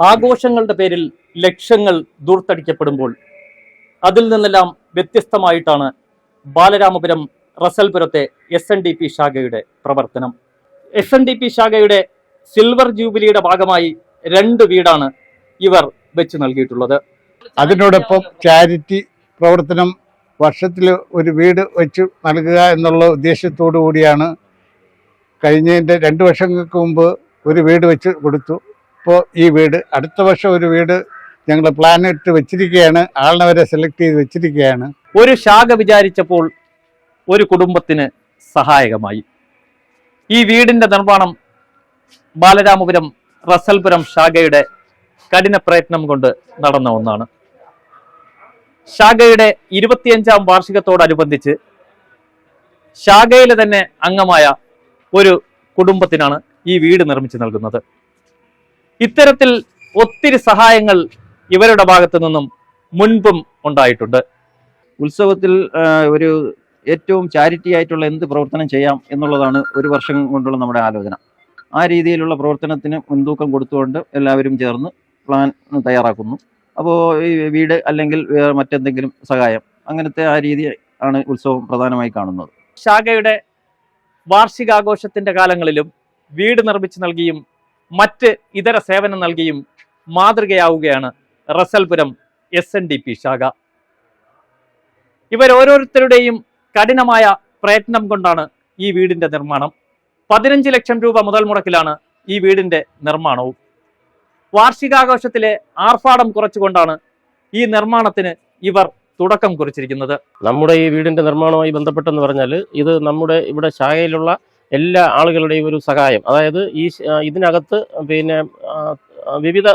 ആഘോഷങ്ങളുടെ പേരിൽ ലക്ഷ്യങ്ങൾ ദൂർത്തടിക്കപ്പെടുമ്പോൾ അതിൽ നിന്നെല്ലാം വ്യത്യസ്തമായിട്ടാണ് ബാലരാമപുരം റസൽപുരത്തെ എസ് എൻ ഡി പി ശാഖയുടെ പ്രവർത്തനം. എസ് എൻ ഡി പി ശാഖയുടെ സിൽവർ ജൂബിലിയുടെ ഭാഗമായി രണ്ട് വീടാണ് ഇവർ വെച്ച് നൽകിയിട്ടുള്ളത്. അതിനോടൊപ്പം ചാരിറ്റി പ്രവർത്തനം വർഷത്തിൽ ഒരു വീട് വെച്ച് നൽകുക എന്നുള്ള ഉദ്ദേശത്തോടു കൂടിയാണ് കഴിഞ്ഞതിന്റെ രണ്ട് വർഷങ്ങൾക്ക് മുമ്പ് ഒരു വീട് വെച്ച് കൊടുത്തു. ഇപ്പോൾ ഈ വീട് അടുത്ത വർഷം ഒരു വീട് ഞങ്ങൾ പ്ലാൻ ഇട്ട് വെച്ചിരിക്കുകയാണ്. ആളിനവരെ സെലക്ട് ചെയ്ത് വെച്ചിരിക്കുകയാണ്. ഒരു ശാഖ വിചാരിച്ചപ്പോൾ ഒരു കുടുംബത്തിന് സഹായകമായി. ഈ വീടിന്റെ നിർമ്മാണം ബാലരാമപുരം റസൽപുരം ശാഖയുടെ കഠിന പ്രയത്നം കൊണ്ട് നടന്ന ഒന്നാണ്. ശാഖയുടെ ഇരുപത്തിയഞ്ചാം വാർഷികത്തോടനുബന്ധിച്ച് ശാഖയിലെ തന്നെ അംഗമായ ഒരു കുടുംബത്തിനാണ് ഈ വീട് നിർമ്മിച്ചു നൽകുന്നത്. ഇത്തരത്തിൽ ഒത്തിരി സഹായങ്ങൾ ഇവരുടെ ഭാഗത്തു നിന്നും മുൻപും ഉണ്ടായിട്ടുണ്ട്. ഉത്സവത്തിൽ ഒരു ഏറ്റവും ചാരിറ്റി ആയിട്ടുള്ള എന്ത് പ്രവർത്തനം ചെയ്യാം എന്നുള്ളതാണ് ഒരു വർഷം കൊണ്ടുള്ള നമ്മുടെ ആലോചന. ആ രീതിയിലുള്ള പ്രവർത്തനത്തിന് മുൻതൂക്കം കൊടുത്തുകൊണ്ട് എല്ലാവരും ചേർന്ന് പ്ലാൻ തയ്യാറാക്കുന്നു. അപ്പോൾ ഈ വീട് അല്ലെങ്കിൽ വേറെ മറ്റെന്തെങ്കിലും സഹായം അങ്ങനത്തെ ആ രീതി ആണ് ഉത്സവം പ്രധാനമായി കാണുന്നത്. ശാഖയുടെ വാർഷികാഘോഷത്തിന്റെ കാലങ്ങളിലും വീട് നിർമ്മിച്ചു നൽകിയും മറ്റ് ഇതര സേവനം നൽകിയും മാതൃകയാവുകയാണ് Rasalpuram S N D P ശാഖ. ഇവരോരോരുത്തരുടെയും കഠിനമായ പ്രയത്നം കൊണ്ടാണ് ഈ വീടിന്റെ നിർമ്മാണം. പതിനഞ്ച് ലക്ഷം രൂപ മുതൽ മുടക്കിലാണ് ഈ വീടിന്റെ നിർമ്മാണവും. വാർഷികാഘോഷത്തിലെ ആർഭാടം കുറച്ചുകൊണ്ടാണ് ഈ നിർമ്മാണത്തിന് ഇവർ തുടക്കം കുറിച്ചിരിക്കുന്നത്. നമ്മുടെ ഈ വീടിന്റെ നിർമ്മാണവുമായി ബന്ധപ്പെട്ടെന്ന് പറഞ്ഞാൽ ഇത് നമ്മുടെ ഇവിടെ ശാഖയിലുള്ള എല്ലാ ആളുകളുടെയും ഒരു സഹായം. അതായത് ഈ ഇതിനകത്ത് പിന്നെ വിവിധ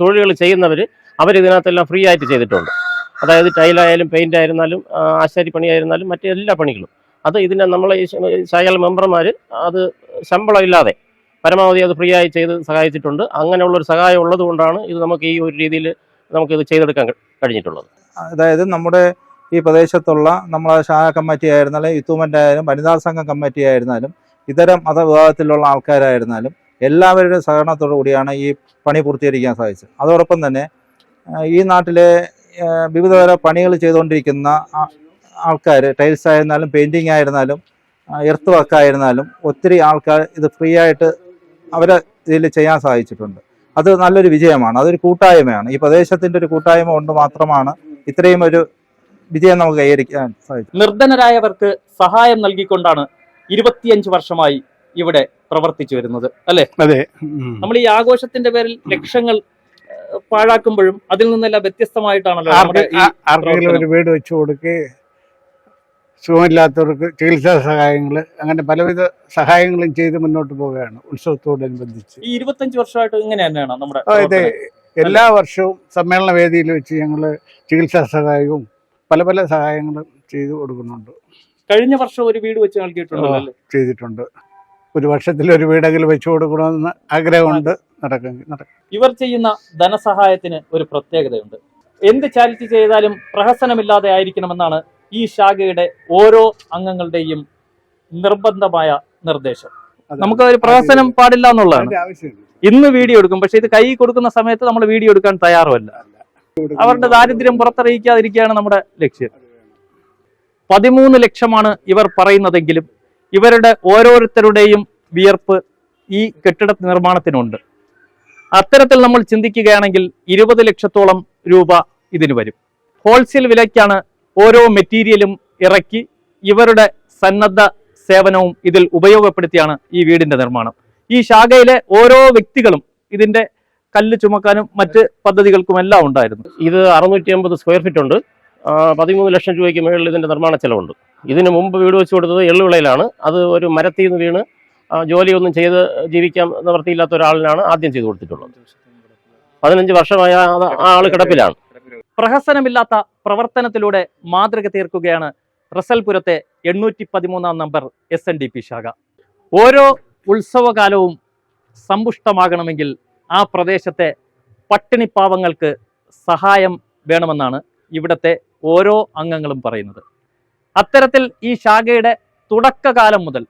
തൊഴിലുകൾ ചെയ്യുന്നവർ അവരിതിനകത്തെല്ലാം ഫ്രീ ആയിട്ട് ചെയ്തിട്ടുണ്ട്. അതായത് ടൈലായാലും പെയിന്റ് ആയിരുന്നാലും ആശാരിപ്പണി ആയിരുന്നാലും മറ്റു എല്ലാ പണികളും. അത് ഇതിനെ നമ്മളെ ഈ മെമ്പർമാർ അത് ശമ്പളം ഇല്ലാതെ പരമാവധി അത് ഫ്രീ ആയി ചെയ്ത് സഹായിച്ചിട്ടുണ്ട്. അങ്ങനെയുള്ളൊരു സഹായം ഉള്ളത് കൊണ്ടാണ് ഇത് നമുക്ക് ഈ ഒരു രീതിയിൽ നമുക്കിത് ചെയ്തെടുക്കാൻ കഴി- കഴിഞ്ഞിട്ടുള്ളത്. അതായത് നമ്മുടെ ഈ പ്രദേശത്തുള്ള നമ്മളെ ശാഖ കമ്മിറ്റി ആയിരുന്നാലും യുത്തൂമന്റ് ആയാലും വനിതാ സംഘം കമ്മിറ്റി ആയിരുന്നാലും ഇതര മതവിഭാഗത്തിലുള്ള ആൾക്കാരായിരുന്നാലും എല്ലാവരുടെയും സഹകരണത്തോടു കൂടിയാണ് ഈ പണി പൂർത്തീകരിക്കാൻ സാധിച്ചത്. അതോടൊപ്പം തന്നെ ഈ നാട്ടിലെ വിവിധതര പണികൾ ചെയ്തുകൊണ്ടിരിക്കുന്ന ആൾക്കാർ ടൈൽസ് ആയിരുന്നാലും പെയിന്റിങ് ആയിരുന്നാലും എർത്ത് വർക്ക് ആയിരുന്നാലും ഒത്തിരി ആൾക്കാർ ഇത് ഫ്രീ ആയിട്ട് അവരെ ഇതിൽ ചെയ്യാൻ സാധിച്ചിട്ടുണ്ട്. അത് നല്ലൊരു വിജയമാണ്. അതൊരു കൂട്ടായ്മയാണ്. ഈ പ്രദേശത്തിന്റെ ഒരു കൂട്ടായ്മ കൊണ്ട് മാത്രമാണ് ഇത്രയും ഒരു വിജയം നമുക്ക് കൈവരിക്കാൻ സാധിച്ചു നിർധനരായവർക്ക് സഹായം നൽകിക്കൊണ്ടാണ് ഇരുപത്തിയഞ്ച് വർഷമായി ഇവിടെ പ്രവർത്തിച്ചു വരുന്നത് അല്ലെ? അതെ. നമ്മൾ ഈ ആഘോഷത്തിന്റെ പേരിൽ ലക്ഷങ്ങൾ പാഴാക്കുമ്പോഴും അതിൽ നിന്നെല്ലാം വ്യത്യസ്തമായിട്ടാണല്ലോ ആർക്കെങ്കിലും ഒരു വീട് വെച്ചു കൊടുക്കുകയും സുഖമില്ലാത്തവർക്ക് ചികിത്സാ സഹായങ്ങൾ അങ്ങനെ പലവിധ സഹായങ്ങളും ചെയ്ത് മുന്നോട്ട് പോവുകയാണ് ഉത്സവത്തോടനുബന്ധിച്ച്. ഈ ഇരുപത്തഞ്ച് വർഷമായിട്ട് ഇങ്ങനെ തന്നെയാണ് നമ്മുടെ അതെ. എല്ലാ വർഷവും സമ്മേളന വേദിയിൽ വെച്ച് ഞങ്ങൾ ചികിത്സാ സഹായവും പല പല സഹായങ്ങളും ചെയ്തു കൊടുക്കുന്നുണ്ട്. കഴിഞ്ഞ വർഷം ഒരു വീട് വെച്ച് നൽകിയിട്ടുണ്ടല്ലോ ചെയ്തിട്ടുണ്ട്. ഒരു വർഷത്തിൽ ഒരു വീടെങ്കിലും വെച്ചു കൊടുക്കണമെന്ന് ആഗ്രഹമുണ്ട്. നടക്കും ഇവർ ചെയ്യുന്ന ധനസഹായത്തിന് ഒരു പ്രത്യേകതയുണ്ട്. എന്ത് ചാരിറ്റി ചെയ്താലും പ്രഹസനമില്ലാതെ ആയിരിക്കണമെന്നാണ് ഈ ശാഖയുടെ ഓരോ അംഗങ്ങളുടെയും നിർബന്ധമായ നിർദ്ദേശം. നമുക്ക് ഒരു പ്രഹസനം പാടില്ല എന്നുള്ളതാണ്. ഇന്ന് വീഡിയോ എടുക്കും പക്ഷെ ഇത് കൈ കൊടുക്കുന്ന സമയത്ത് നമ്മൾ വീഡിയോ എടുക്കാൻ തയ്യാറുമല്ല. അവരുടെ ദാരിദ്ര്യം പുറത്തറിയിക്കാതിരിക്കുകയാണ് നമ്മുടെ ലക്ഷ്യം. പതിമൂന്ന് ലക്ഷമാണ് ഇവർ പറയുന്നതെങ്കിലും ഇവരുടെ ഓരോരുത്തരുടെയും വിയർപ്പ് ഈ കെട്ടിട നിർമ്മാണത്തിനുണ്ട്. അത്തരത്തിൽ നമ്മൾ ചിന്തിക്കുകയാണെങ്കിൽ ഇരുപത് ലക്ഷത്തോളം രൂപ ഇതിന് വരും. ഹോൾസെയിൽ വിലയ്ക്കാണ് ഓരോ മെറ്റീരിയലും ഇറക്കി ഇവരുടെ സന്നദ്ധ സേവനവും ഇതിൽ ഉപയോഗപ്പെടുത്തിയാണ് ഈ വീടിന്റെ നിർമ്മാണം. ഈ ശാഖയിലെ ഓരോ വ്യക്തികളും ഇതിന്റെ കല്ല് ചുമക്കാനും മറ്റ് പദ്ധതികൾക്കും എല്ലാം ഉണ്ടായിരുന്നു. ഇത് അറുന്നൂറ്റി അമ്പത് സ്ക്വയർ ഫീറ്റ് ഉണ്ട്. പതിമൂന്ന് ലക്ഷം രൂപയ്ക്ക് മുകളിൽ ഇതിന്റെ നിർമ്മാണ ചെലവുണ്ട്. ഇതിന് മുമ്പ് വീട് വെച്ച് കൊടുത്തത് എള്ളുവിളയിലാണ്. അത് ഒരു മരത്തിൽ നിന്ന് വീണ് ജോലിയൊന്നും ചെയ്ത് ജീവിക്കാൻ നിവൃത്തിയില്ലാത്ത ഒരാളിനാണ് ആദ്യം ചെയ്തു കൊടുത്തിട്ടുള്ളത്. പതിനഞ്ച് വർഷമായ ആ ആൾ കിടപ്പിലാണ്. പ്രഹസനമില്ലാത്ത പ്രവർത്തനത്തിലൂടെ മാതൃക തീർക്കുകയാണ് റസൽപുരത്തെ എണ്ണൂറ്റി പതിമൂന്നാം number S N D P ശാഖ. ഓരോ ഉത്സവകാലവും സമ്പുഷ്ടമാകണമെങ്കിൽ ആ പ്രദേശത്തെ പട്ടിണിപ്പാവങ്ങൾക്ക് സഹായം വേണമെന്നാണ് ഇവിടുത്തെ ഓരോ അംഗങ്ങളും പറയുന്നത്. അത്തരത്തിൽ ഈ ശാഖയുടെ തുടക്കകാലം മുതൽ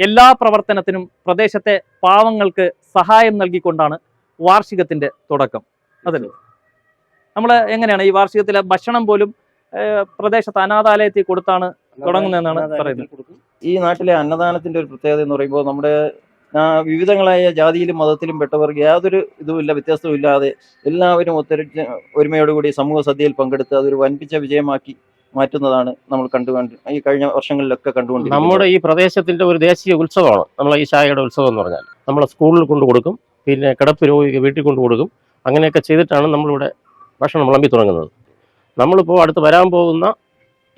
എല്ലാ പ്രവർത്തനത്തിനും പ്രദേശത്തെ പാവങ്ങൾക്ക് സഹായം നൽകിക്കൊണ്ടാണ് വാർഷികത്തിന്റെ തുടക്കം. അതല്ലേ? നമ്മൾ എങ്ങനെയാണ് ഈ വാർഷികത്തിലെ ഭക്ഷണം പോലും പ്രദേശത്ത് അനാഥാലയത്തിൽ കൊടുത്താണ് തുടങ്ങുന്നതെന്നാണ് പറയുന്നത്? ഈ നാട്ടിലെ അന്നദാനത്തിന്റെ ഒരു പ്രത്യേകത എന്ന് പറയുമ്പോൾ നമ്മുടെ വിവിധങ്ങളായ ജാതിയിലും മതത്തിലും പെട്ടവർക്ക് യാതൊരു ഇതുമില്ല വ്യത്യാസവും ഇല്ലാതെ എല്ലാവരും ഒത്തൊരു ഒരുമയോടുകൂടി സമൂഹ സദ്യയിൽ പങ്കെടുത്ത് അതൊരു വൻപിച്ച വിജയമാക്കി മാറ്റുന്നതാണ് നമ്മൾ കണ്ടുകൊണ്ട് ഈ കഴിഞ്ഞ വർഷങ്ങളിലൊക്കെ കണ്ടുകൊണ്ട് നമ്മുടെ ഈ പ്രദേശത്തിന്റെ ഒരു ദേശീയ ഉത്സവമാണ്. നമ്മളെ ഈ ശായയുടെ ഉത്സവം എന്ന് പറഞ്ഞാൽ. നമ്മൾ സ്കൂളിൽ കൊണ്ടു കൊടുക്കും പിന്നെ കിടപ്പ് രോഗിക്ക് വീട്ടിൽ കൊണ്ടു കൊടുക്കും. അങ്ങനെയൊക്കെ ചെയ്തിട്ടാണ് നമ്മളിവിടെ ഭക്ഷണം വിളമ്പി തുടങ്ങുന്നത്. നമ്മളിപ്പോൾ അടുത്ത് വരാൻ പോകുന്ന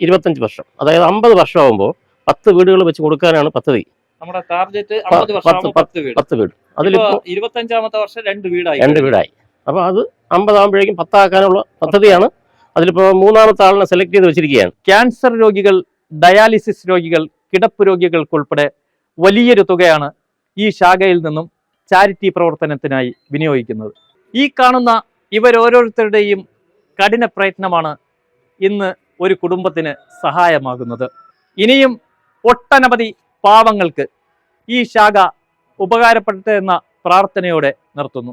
ഇരുപത്തഞ്ച് വർഷം അതായത് അമ്പത് വർഷമാകുമ്പോൾ പത്ത് വീടുകൾ വെച്ച് കൊടുക്കാനാണ് പദ്ധതി. നമ്മുടെ ടാർഗറ്റ് അമ്പത് വർഷം പത്ത് വീട്. പത്ത് വീട്. അതിലിപ്പോൾ ഇപ്പോ ഇരുപത്തഞ്ചാമത്തെ വർഷം രണ്ട് വീടായി. രണ്ട് വീടായി. അപ്പൊ അത് അമ്പതാകുമ്പോഴേക്കും പത്താക്കാനുള്ള പദ്ധതിയാണ്. അതിലിപ്പോ മൂന്നാമത്തെ ആളിനെ സെലക്ട് ചെയ്ത് വെച്ചിരിക്കുകയാണ്. ക്യാൻസർ രോഗികൾ ഡയാലിസിസ് രോഗികൾ കിടപ്പ് രോഗികൾക്കുൾപ്പെടെ വലിയൊരു തുകയാണ് ഈ ശാഖയിൽ നിന്നും ചാരിറ്റി പ്രവർത്തനത്തിനായി വിനിയോഗിക്കുന്നത്. ഈ കാണുന്ന ഇവരോരോരുത്തരുടെയും കഠിന പ്രയത്നമാണ് ഇന്ന് ഒരു കുടുംബത്തിന് സഹായമാകുന്നത്. ഇനിയും ഒട്ടനവധി പാവങ്ങൾക്ക് ഈ ശാഖ ഉപകാരപ്പെട്ടെന്ന പ്രാർത്ഥനയോടെ നിർത്തുന്നു.